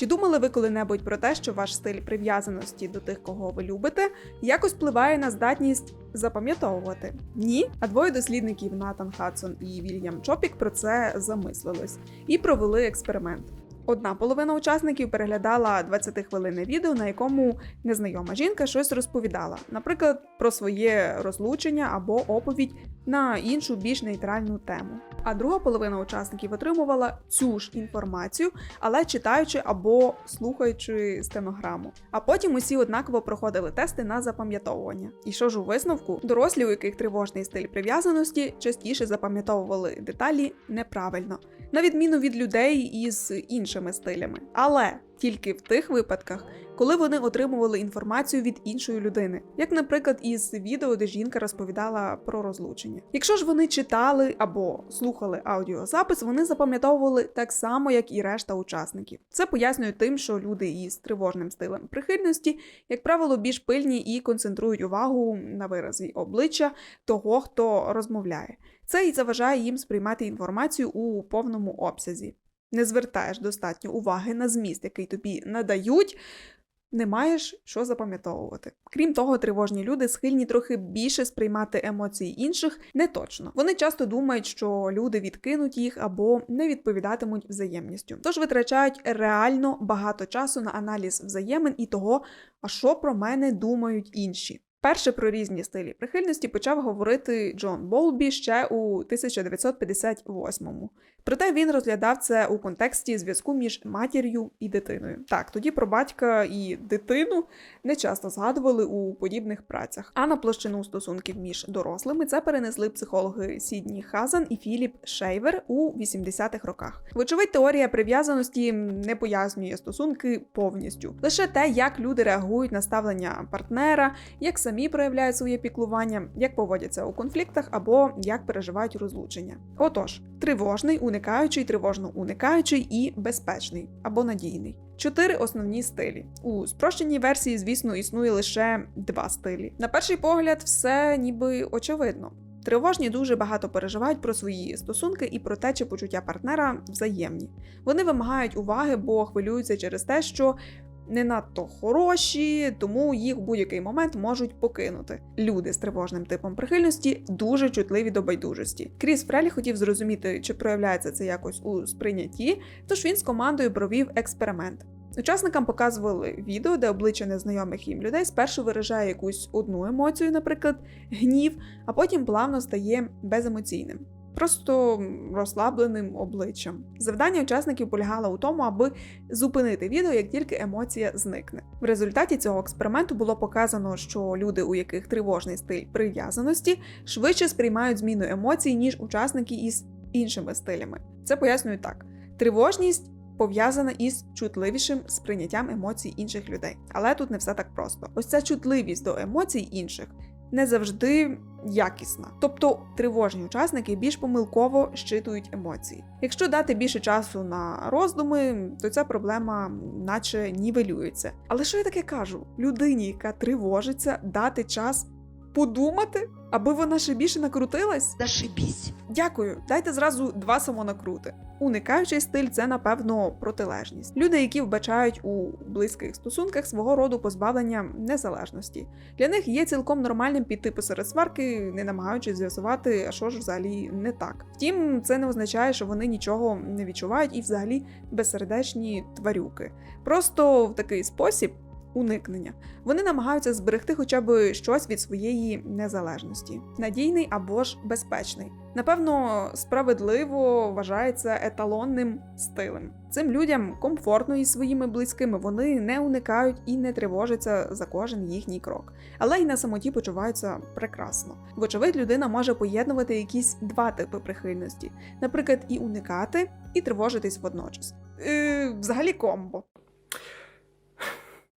Чи думали ви коли-небудь про те, що ваш стиль прив'язаності до тих, кого ви любите, якось впливає на здатність запам'ятовувати? Ні? А двоє дослідників Натан Хадсон і Вільям Чопік про це замислились і провели експеримент. Одна половина учасників переглядала 20-хвилинне відео, на якому незнайома жінка щось розповідала, наприклад, про своє розлучення або оповідь на іншу більш нейтральну тему. А друга половина учасників отримувала цю ж інформацію, але читаючи або слухаючи стенограму. А потім усі однаково проходили тести на запам'ятовування. І що ж у висновку, дорослі, у яких тривожний стиль прив'язаності, частіше запам'ятовували деталі неправильно, на відміну від людей із іншими стилями. Але тільки в тих випадках, коли вони отримували інформацію від іншої людини, як, наприклад, із відео, де жінка розповідала про розлучення. Якщо ж вони читали або слухали аудіозапис, вони запам'ятовували так само, як і решта учасників. Це пояснює тим, що люди із тривожним стилем прихильності, як правило, більш пильні і концентрують увагу на виразі обличчя того, хто розмовляє. Це і заважає їм сприймати інформацію у повному обсязі. Не звертаєш достатньо уваги на зміст, який тобі надають, не маєш що запам'ятовувати. Крім того, тривожні люди схильні трохи більше сприймати емоції інших не точно. Вони часто думають, що люди відкинуть їх або не відповідатимуть взаємністю. Тож витрачають реально багато часу на аналіз взаємин і того, а що про мене думають інші. Перше про різні стилі прихильності почав говорити Джон Болбі ще у 1958-му. Проте він розглядав це у контексті зв'язку між матір'ю і дитиною. Так, тоді про батька і дитину не часто згадували у подібних працях. А на площину стосунків між дорослими це перенесли психологи Сідні Хазан і Філіп Шейвер у 80-х роках. Вочевидь, теорія прив'язаності не пояснює стосунки повністю, лише те, як люди реагують на ставлення партнера, як самі проявляють своє піклування, як поводяться у конфліктах або як переживають розлучення. Отож, тривожний, уникаючий, тривожно уникаючий і безпечний або надійний. Чотири основні стилі. У спрощеній версії, звісно, існує лише два стилі. На перший погляд, все ніби очевидно. Тривожні дуже багато переживають про свої стосунки і про те, чи почуття партнера взаємні. Вони вимагають уваги, бо хвилюються через те, що не надто хороші, тому їх в будь-який момент можуть покинути. Люди з тривожним типом прихильності дуже чутливі до байдужості. Кріс Фрелі хотів зрозуміти, чи проявляється це якось у сприйнятті, тож він з командою провів експеримент. Учасникам показували відео, де обличчя незнайомих їм людей спершу виражає якусь одну емоцію, наприклад, гнів, а потім плавно стає беземоційним. Просто розслабленим обличчям. Завдання учасників полягало у тому, аби зупинити відео, як тільки емоція зникне. В результаті цього експерименту було показано, що люди, у яких тривожний стиль прив'язаності, швидше сприймають зміну емоцій, ніж учасники із іншими стилями. Це пояснюю так: тривожність. Пов'язана із чутливішим сприйняттям емоцій інших людей. Але тут не все так просто. Ось ця чутливість до емоцій інших не завжди якісна. Тобто тривожні учасники більш помилково щитують емоції. Якщо дати більше часу на роздуми, то ця проблема наче нівелюється. Але що я таке кажу? Людині, яка тривожиться, дати час подумати, аби вона ще більше накрутилась? Зашибись. Дякую, дайте зразу два самонакрути. Уникаючий стиль це, напевно, протилежність. Люди, які вбачають у близьких стосунках свого роду позбавлення незалежності. Для них є цілком нормальним піти посеред сварки, не намагаючись з'ясувати, а що ж взагалі не так. Втім, це не означає, що вони нічого не відчувають і взагалі безсердечні тварюки. Просто в такий спосіб. Уникнення вони намагаються зберегти хоча б щось від своєї незалежності, надійний або ж безпечний. Напевно, справедливо вважається еталонним стилем. Цим людям комфортно із своїми близькими, вони не уникають і не тривожаться за кожен їхній крок, але й на самоті почуваються прекрасно. Вочевидь, людина може поєднувати якісь два типи прихильності, наприклад, і уникати, і тривожитись водночас. Е, взагалі комбо.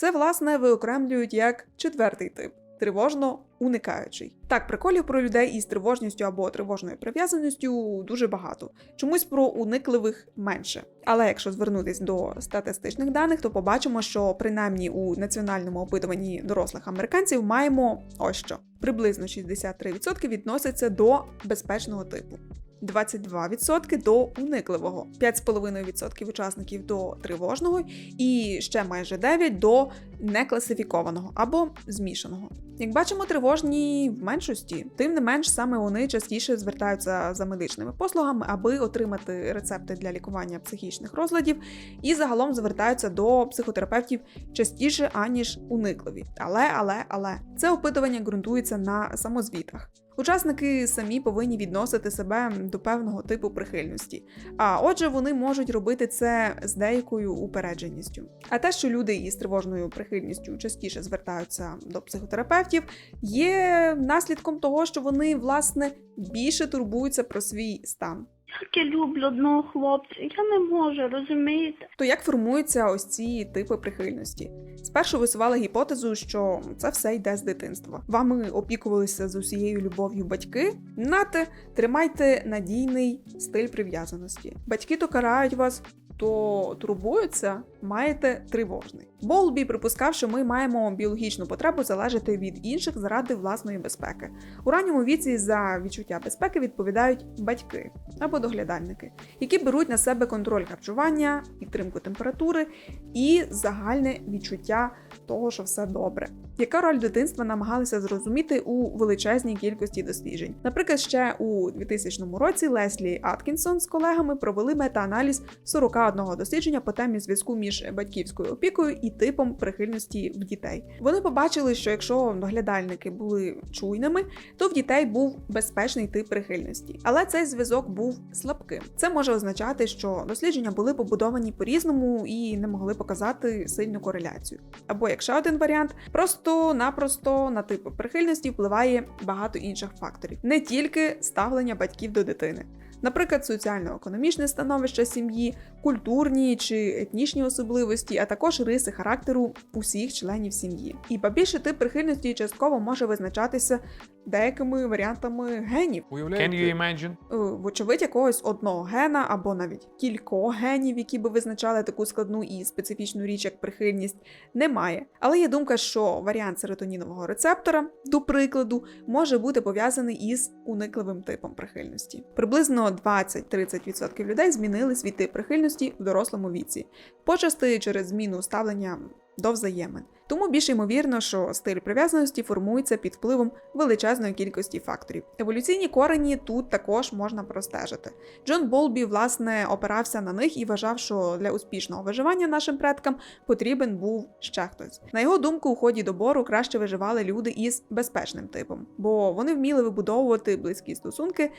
Це, власне, виокремлюють як четвертий тип тривожно уникаючий. Так, приколів про людей із тривожністю або тривожною прив'язаністю дуже багато. Чомусь про уникливих менше. Але якщо звернутись до статистичних даних, то побачимо, що принаймні у національному опитуванні дорослих американців маємо ось що: приблизно 63% відносяться до безпечного типу. 22% до уникливого, 5,5% учасників до тривожного і ще майже 9% до некласифікованого або змішаного. Як бачимо, тривожні в меншості, тим не менш саме вони частіше звертаються за медичними послугами, аби отримати рецепти для лікування психічних розладів, і загалом звертаються до психотерапевтів частіше аніж уникливі. Але, але, але це опитування ґрунтується на самозвітах. Учасники самі повинні відносити себе до певного типу прихильності, а отже, вони можуть робити це з деякою упередженістю. А те, що люди із тривожною прихильністю частіше звертаються до психотерапевтів, є наслідком того, що вони власне більше турбуються про свій стан. Як я люблю одного хлопця, я не можу, розумієте? То як формуються ось ці типи прихильності? Спершу висували гіпотезу, що це все йде з дитинства. Вами опікувалися з усією любов'ю батьки. Нате, тримайте надійний стиль прив'язаності. Батьки то карають вас. То турбуються, маєте тривожний. Болбі припускав, що ми маємо біологічну потребу залежати від інших заради власної безпеки. У ранньому віці за відчуття безпеки відповідають батьки або доглядальники, які беруть на себе контроль харчування, підтримку температури і загальне відчуття того, що все добре. Яка роль дитинства намагалися зрозуміти у величезній кількості досліджень? Наприклад, ще у 2000 році Леслі Аткінсон з колегами провели мета-аналіз 41 дослідження по темі зв'язку між батьківською опікою і типом прихильності в дітей. Вони побачили, що якщо доглядальники були чуйними, то в дітей був безпечний тип прихильності, але цей зв'язок був слабким. Це може означати, що дослідження були побудовані по-різному і не могли показати сильну кореляцію. Або як ще один варіант, просто-напросто на тип прихильності впливає багато інших факторів, не тільки ставлення батьків до дитини. Наприклад, соціально-економічне становище сім'ї, культурні чи етнічні особливості, а також риси характеру усіх членів сім'ї. І побільше тип прихильності частково може визначатися деякими варіантами генів. Can you imagine? Е, вочевидь, якогось одного гена або навіть кількох генів, які би визначали таку складну і специфічну річ, як прихильність, немає. Але є думка, що варіант серотонінового рецептора, до прикладу, може бути пов'язаний із уникливим типом прихильності. Приблизно 20-30% людей змінили свій тип прихильності в дорослому віці, почасти через зміну ставлення до взаємин. Тому більш ймовірно, що стиль прив'язаності формується під впливом величезної кількості факторів. Еволюційні корені тут також можна простежити. Джон Болбі, власне, опирався на них і вважав, що для успішного виживання нашим предкам потрібен був ще хтось. На його думку, у ході добору краще виживали люди із безпечним типом, бо вони вміли вибудовувати близькі стосунки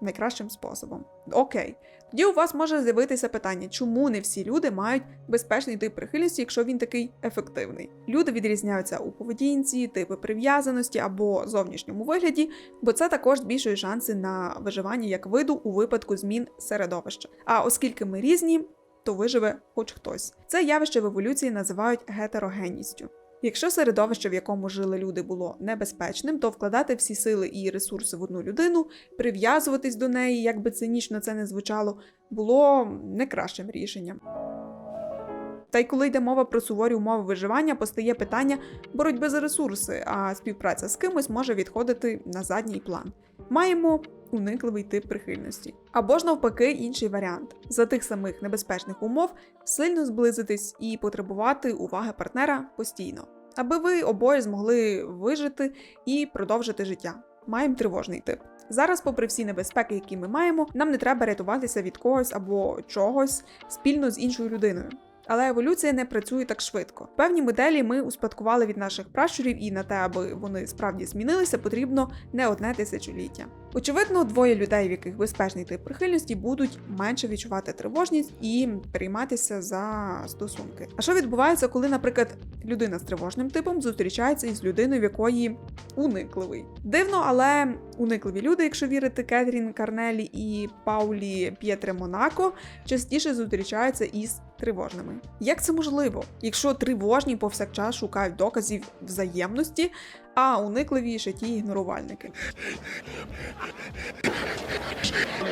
найкращим способом. Окей, тоді у вас може з'явитися питання, чому не всі люди мають безпечний тип прихильності, якщо він такий ефективний. Люди відрізняються у поведінці, типи прив'язаності або зовнішньому вигляді, бо це також збільшує шанси на виживання як виду у випадку змін середовища. А оскільки ми різні, то виживе хоч хтось. Це явище в еволюції називають гетерогенністю. Якщо середовище, в якому жили люди, було небезпечним, то вкладати всі сили і ресурси в одну людину, прив'язуватись до неї, як би цинічно це не звучало, було не кращим рішенням. Та й коли йде мова про суворі умови виживання, постає питання боротьби за ресурси, а співпраця з кимось може відходити на задній план. Маємо уникливий тип прихильності. Або ж навпаки, інший варіант за тих самих небезпечних умов сильно зблизитись і потребувати уваги партнера постійно, аби ви обоє змогли вижити і продовжити життя. Маємо тривожний тип. Зараз, попри всі небезпеки, які ми маємо, нам не треба рятуватися від когось або чогось спільно з іншою людиною. Але еволюція не працює так швидко. Певні моделі ми успадкували від наших пращурів, і на те, аби вони справді змінилися, потрібно не одне тисячоліття. Очевидно, двоє людей, в яких безпечний тип прихильності, будуть менше відчувати тривожність і прийматися за стосунки. А що відбувається, коли, наприклад, людина з тривожним типом зустрічається із людиною, в якої уникливий? Дивно, але уникливі люди, якщо вірити Кетрін Карнелі і Паулі П'єтре Монако, частіше зустрічаються із тривожними. Як це можливо? Якщо тривожні повсякчас шукають доказів взаємності, а уникливі ті ігнорувальники.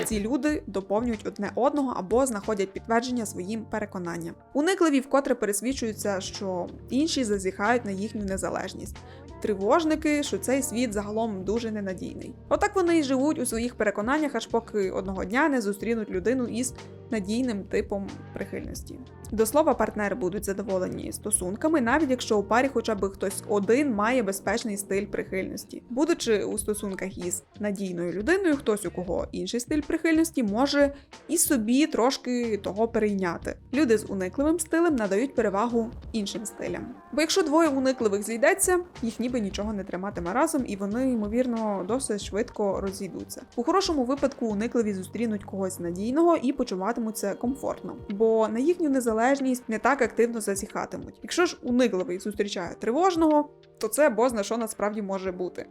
Ці люди доповнюють одне одного або знаходять підтвердження своїм переконанням. Уникливі вкотре пересвідчуються, що інші зазіхають на їхню незалежність. Тривожники, що цей світ загалом дуже ненадійний. Отак вони й живуть у своїх переконаннях, аж поки одного дня не зустрінуть людину із надійним типом прихильності. До слова, партнери будуть задоволені стосунками, навіть якщо у парі хоча б хтось один має безпечний стиль прихильності. Будучи у стосунках із надійною людиною, хтось у кого інший стиль прихильності може і собі трошки того перейняти. Люди з уникливим стилем надають перевагу іншим стилям. Бо якщо двоє уникливих зійдеться, їх ніби нічого не триматиме разом, і вони, ймовірно, досить швидко розійдуться. У хорошому випадку уникливі зустрінуть когось надійного і почуватимуться комфортно, бо на їхню незалежність не так активно зазіхатимуть. Якщо ж уникливий зустрічає тривожного, то це бозна що насправді може бути.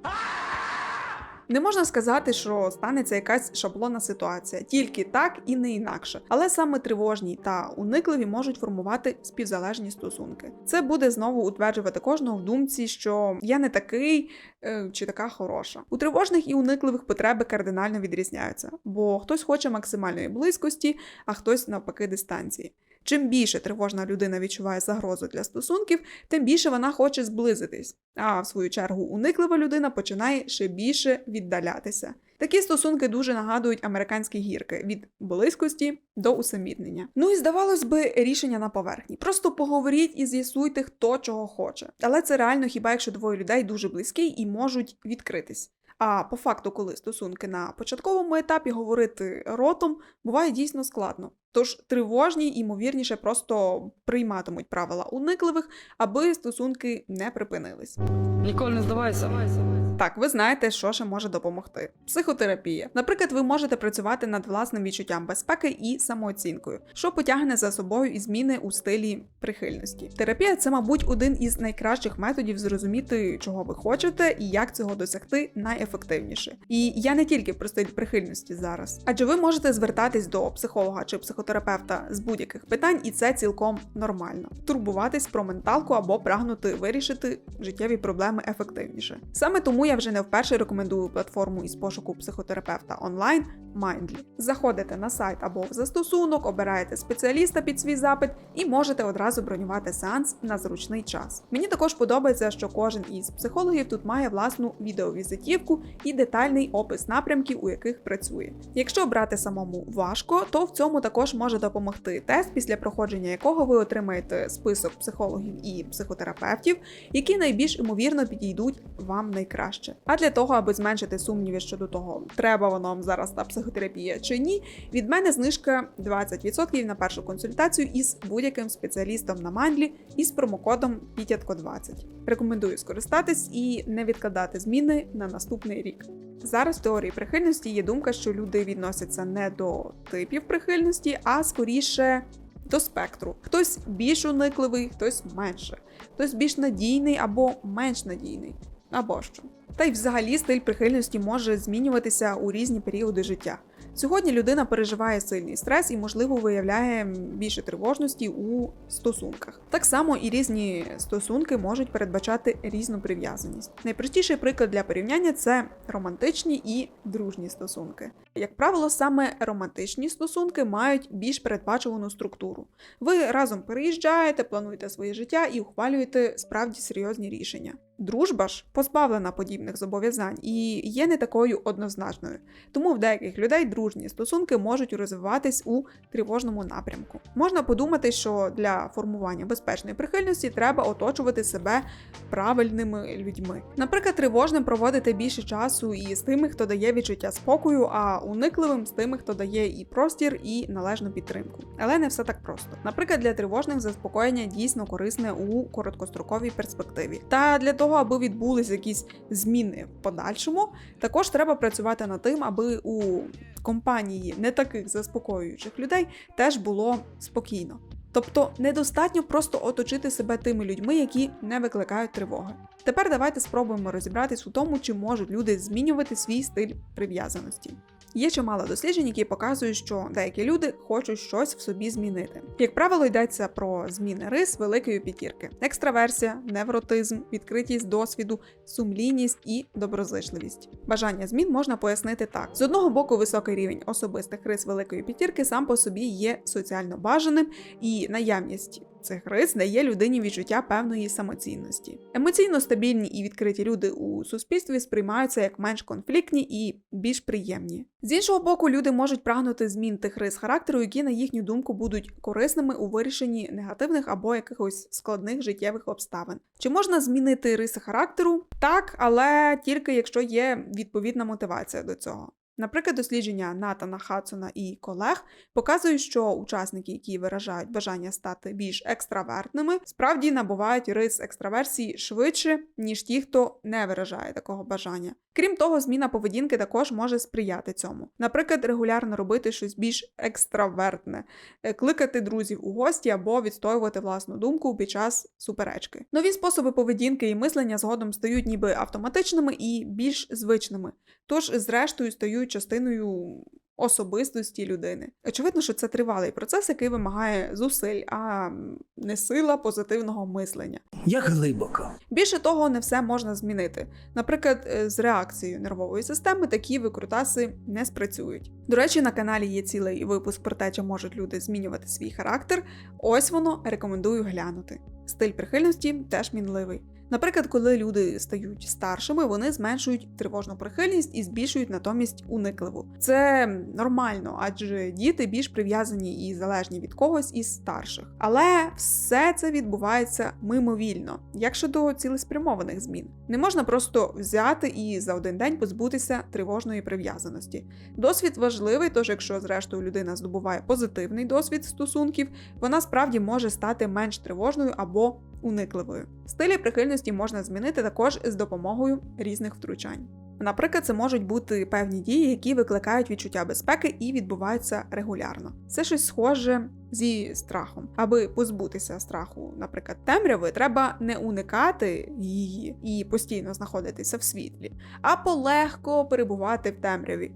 Не можна сказати, що станеться якась шаблонна ситуація, тільки так і не інакше. Але саме тривожні та уникливі можуть формувати співзалежні стосунки. Це буде знову утверджувати кожного в думці, що я не такий е, чи така хороша. У тривожних і уникливих потреби кардинально відрізняються, бо хтось хоче максимальної близькості, а хтось навпаки дистанції. Чим більше тривожна людина відчуває загрозу для стосунків, тим більше вона хоче зблизитись. А в свою чергу униклива людина починає ще більше віддалятися. Такі стосунки дуже нагадують американські гірки від близькості до усамітнення. Ну і здавалось би, рішення на поверхні. Просто поговоріть і з'ясуйте, хто чого хоче. Але це реально хіба якщо двоє людей дуже близькі і можуть відкритись. А по факту, коли стосунки на початковому етапі говорити ротом, буває дійсно складно. Тож тривожні, ймовірніше, просто прийматимуть правила уникливих, аби стосунки не припинились. Ніколи не здавайся. Так, ви знаєте, що ще може допомогти. Психотерапія. Наприклад, ви можете працювати над власним відчуттям безпеки і самооцінкою, що потягне за собою і зміни у стилі прихильності. Терапія це, мабуть, один із найкращих методів зрозуміти, чого ви хочете і як цього досягти найефективніше. І я не тільки про стиль прихильності зараз, адже ви можете звертатись до психолога чи психотерапевта з будь-яких питань, і це цілком нормально. Турбуватись про менталку або прагнути вирішити життєві проблеми ефективніше. Саме тому я вже не вперше рекомендую платформу із пошуку психотерапевта онлайн Mindly. Заходите на сайт або в застосунок, обираєте спеціаліста під свій запит і можете одразу бронювати сеанс на зручний час. Мені також подобається, що кожен із психологів тут має власну відеовізитівку і детальний опис напрямків, у яких працює. Якщо брати самому важко, то в цьому також може допомогти тест, після проходження якого ви отримаєте список психологів і психотерапевтів, які найбільш ймовірно підійдуть вам найкраще. А для того, аби зменшити сумніви щодо того, треба воно вам зараз та психотерапія чи ні, від мене знижка 20% на першу консультацію із будь-яким спеціалістом на Мандлі із промокодом PITятко20. Рекомендую скористатись і не відкладати зміни на наступний рік. Зараз в теорії прихильності є думка, що люди відносяться не до типів прихильності, а скоріше до спектру. Хтось більш уникливий, хтось менше, хтось більш надійний або менш надійний, або що. Та й взагалі стиль прихильності може змінюватися у різні періоди життя. Сьогодні людина переживає сильний стрес і, можливо, виявляє більше тривожності у стосунках. Так само і різні стосунки можуть передбачати різну прив'язаність. Найпростіший приклад для порівняння це романтичні і дружні стосунки. Як правило, саме романтичні стосунки мають більш передбачувану структуру. Ви разом переїжджаєте, плануєте своє життя і ухвалюєте справді серйозні рішення. Дружба ж позбавлена подібних зобов'язань і є не такою однозначною. Тому в деяких людей дружні стосунки можуть розвиватись у тривожному напрямку. Можна подумати, що для формування безпечної прихильності треба оточувати себе правильними людьми. Наприклад, тривожним проводити більше часу і з тими, хто дає відчуття спокою, а уникливим з тими, хто дає і простір, і належну підтримку. Але не все так просто. Наприклад, для тривожних заспокоєння дійсно корисне у короткостроковій перспективі. Та для того, аби відбулись якісь зміни в подальшому, також треба працювати над тим, аби у компанії не таких заспокоюючих людей теж було спокійно. Тобто недостатньо просто оточити себе тими людьми, які не викликають тривоги. Тепер давайте спробуємо розібратись у тому, чи можуть люди змінювати свій стиль прив'язаності. Є чимало досліджень, які показують, що деякі люди хочуть щось в собі змінити. Як правило, йдеться про зміни рис великої п'ятірки: екстраверсія, невротизм, відкритість досвіду, сумлінність і доброзичливість. Бажання змін можна пояснити так: з одного боку, високий рівень особистих рис великої п'ятірки сам по собі є соціально бажаним, і наявність цих рис дає людині відчуття певної самоцінності. Емоційно стабільні і відкриті люди у суспільстві сприймаються як менш конфліктні і більш приємні. З іншого боку, люди можуть прагнути змін тих рис характеру, які, на їхню думку, будуть корисними у вирішенні негативних або якихось складних життєвих обставин. Чи можна змінити риси характеру? Так, але тільки якщо є відповідна мотивація до цього. Наприклад, дослідження Натана Хадсона і колег показують, що учасники, які виражають бажання стати більш екстравертними, справді набувають рис екстраверсії швидше, ніж ті, хто не виражає такого бажання. Крім того, зміна поведінки також може сприяти цьому. Наприклад, регулярно робити щось більш екстравертне, е, кликати друзів у гості або відстоювати власну думку під час суперечки. Нові способи поведінки і мислення згодом стають ніби автоматичними і більш звичними, тож, зрештою, стають частиною особистості людини. Очевидно, що це тривалий процес, який вимагає зусиль, а не сила позитивного мислення. Як глибоко. Більше того, не все можна змінити. Наприклад, е, з реакцією нервової системи такі викрутаси не спрацюють. До речі, на каналі є цілий випуск про те, чи можуть люди змінювати свій характер. Ось воно рекомендую глянути. Стиль прихильності теж мінливий. Наприклад, коли люди стають старшими, вони зменшують тривожну прихильність і збільшують натомість уникливу. Це нормально, адже діти більш прив'язані і залежні від когось із старших. Але все це відбувається мимовільно, як щодо цілеспрямованих змін. Не можна просто взяти і за один день позбутися тривожної прив'язаності. Досвід важливий, тож якщо зрештою людина здобуває позитивний досвід стосунків, вона справді може стати менш тривожною або уникливою. Стилі прихильності можна змінити також з допомогою різних втручань. Наприклад, це можуть бути певні дії, які викликають відчуття безпеки і відбуваються регулярно. Це щось схоже зі страхом. Аби позбутися страху, наприклад, темряви, треба не уникати її і постійно знаходитися в світлі, а полегко перебувати в темряві.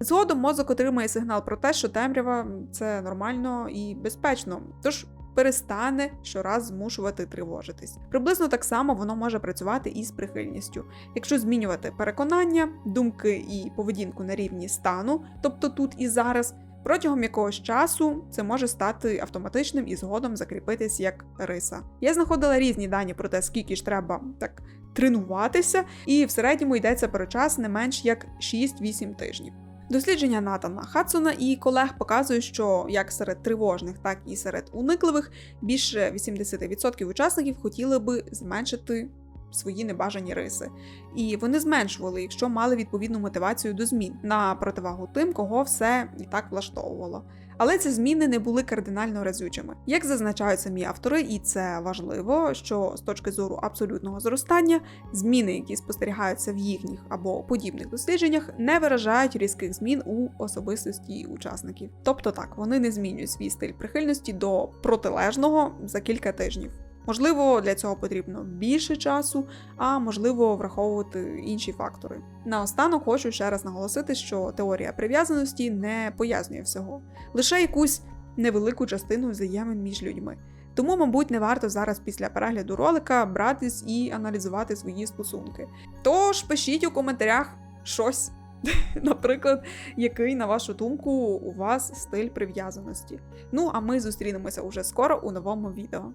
Згодом мозок отримає сигнал про те, що темрява це нормально і безпечно. Тож перестане щораз змушувати тривожитись. Приблизно так само воно може працювати і з прихильністю. Якщо змінювати переконання, думки і поведінку на рівні стану, тобто тут і зараз. Протягом якогось часу це може стати автоматичним і згодом закріпитись як риса. Я знаходила різні дані про те, скільки ж треба так тренуватися, і в середньому йдеться про час не менш як 6-8 тижнів. Дослідження Натана Хадсона і колег показують, що як серед тривожних, так і серед уникливих більше 80% учасників хотіли би зменшити свої небажані риси, і вони зменшували, якщо мали відповідну мотивацію до змін на противагу тим, кого все і так влаштовувало. Але ці зміни не були кардинально разючими. Як зазначають самі автори, і це важливо, що з точки зору абсолютного зростання зміни, які спостерігаються в їхніх або подібних дослідженнях, не виражають різких змін у особистості учасників. Тобто так, вони не змінюють свій стиль прихильності до протилежного за кілька тижнів. Можливо, для цього потрібно більше часу, а можливо, враховувати інші фактори. Наостанок хочу ще раз наголосити, що теорія прив'язаності не пояснює всього, лише якусь невелику частину взаємин між людьми. Тому, мабуть, не варто зараз після перегляду ролика братись і аналізувати свої стосунки. Тож пишіть у коментарях щось. Наприклад, який, на вашу думку, у вас стиль прив'язаності. Ну а ми зустрінемося уже скоро у новому відео.